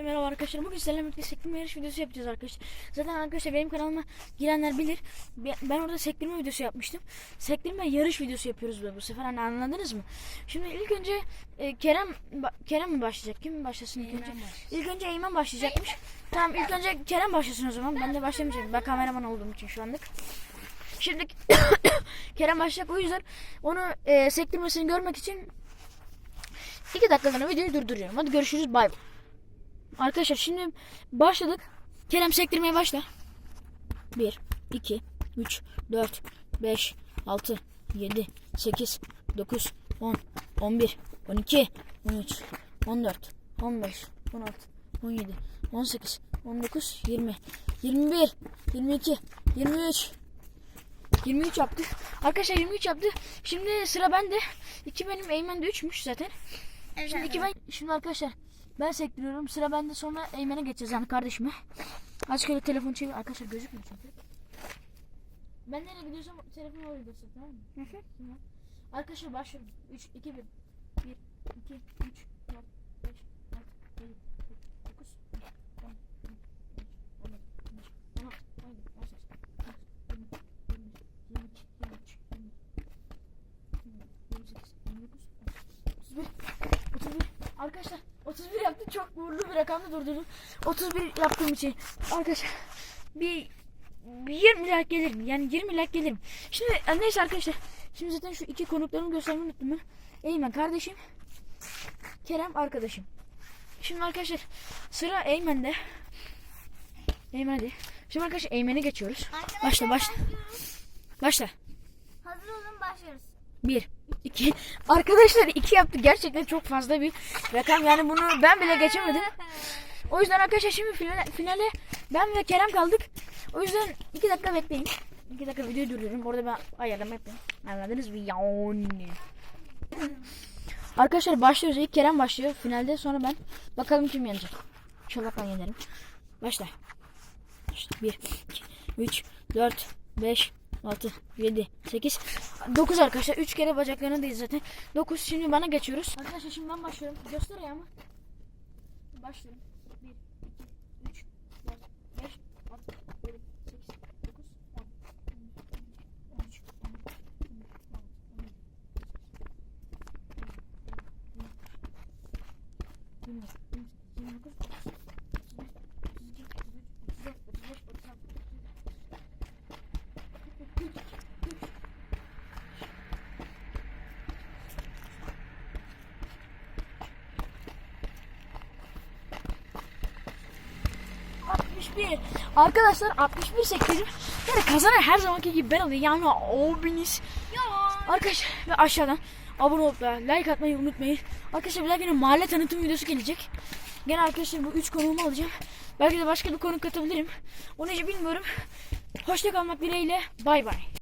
Merhaba arkadaşlar. Bugün sizlerle birlikte sektirme yarış videosu yapacağız arkadaşlar. Zaten arkadaşlar benim kanalıma girenler bilir. Be- Ben orada sektirme videosu yapmıştım. Sektirme yarış videosu yapıyoruz bu sefer. Hani anladınız mı? Şimdi ilk önce e, Kerem Kerem mi başlayacak? Kim başlasın ilk önce? İlk önce Eymen başlayacakmış. Tamam ilk önce Kerem başlasın o zaman. Ben de başlamayacağım. Ben kameraman olduğum için şu anlık. Şimdi Kerem başlayacak. O yüzden onu e, sektirmesini görmek için 2 dakikalığına videoyu durduruyorum. Hadi görüşürüz. Bay bay. Arkadaşlar şimdi başladık. Kerem sektirmeye başla. 1, 2, 3, 4, 5, 6, 7, 8, 9, 10, 11, 12, 13, 14, 15, 16, 17, 18, 19, 20, 21, 22, 23, 23 yaptık. Arkadaşlar 23 yaptı. Şimdi sıra bende. 2 benim Eymen de 3'müş zaten. Şimdi iki ben şimdi arkadaşlar ben sektiriyorum. Sıra bende sonra Eymen'e geçeceğiz yani kardeşime. Aç kere telefon çevir. Arkadaşlar gözükmüyor çünkü. Ben nereye gidiyorsam telefon oraya göster tamam mı? Tamam. Arkadaşlar başlıyorum. 3 2 1 1 2 3 4 5 6 7 9 10 11 12 13 14 15 16 17 18 19 31 Arkadaşlar 31 yaptım çok uğurlu bir rakamda durdurdum. 31 yaptığım için arkadaşlar bir, bir 20 like gelir mi? Yani 20 like gelir mi? Şimdi e, neyse arkadaşlar. Şimdi zaten şu iki konuklarımı göstermeyi unuttum ben. Eymen kardeşim. Kerem arkadaşım. Şimdi arkadaşlar sıra Eymen'de. Eymen hadi. Şimdi arkadaşlar Eymen'e geçiyoruz. Başla başla. Başla. Hazır olun başlıyoruz. 1 2 Arkadaşlar 2 yaptı. Gerçekten çok fazla bir rakam. Yani bunu ben bile geçemedim. O yüzden arkadaşlar şimdi finale, finale ben ve Kerem kaldık. O yüzden 2 dakika bekleyin. 2 dakika videoyu durduruyorum. Orada ben ayarlama yapayım. Anladınız mı? Yani. Arkadaşlar başlıyoruz. İlk Kerem başlıyor finalde. Sonra ben. Bakalım kim yenecek. İnşallah ben yenerim. Başla. İşte 1, 2, 3, 4, 5, 6, 7, 8, 9 arkadaşlar. 3 kere bacaklarına değil zaten. 9. Şimdi bana geçiyoruz. Arkadaşlar şimdi ben başlıyorum. Göster ayağımı. Başlıyorum. 1, 2, 3, 4, 5, 6, 7, 8, 9, 10, 13, 14, 29, 61. Arkadaşlar 61 sektirdim. Yani kazanan her zamanki gibi ben olayım. Yani abiniz. Arkadaşlar ve aşağıdan abone olup da like atmayı unutmayın. Arkadaşlar bir dahaki yine mahalle tanıtım videosu gelecek. Gene arkadaşlar bu 3 konuğumu alacağım. Belki de başka bir konuk katabilirim. Onu hiç bilmiyorum. Hoşça kalmak dileğiyle. Bay bay.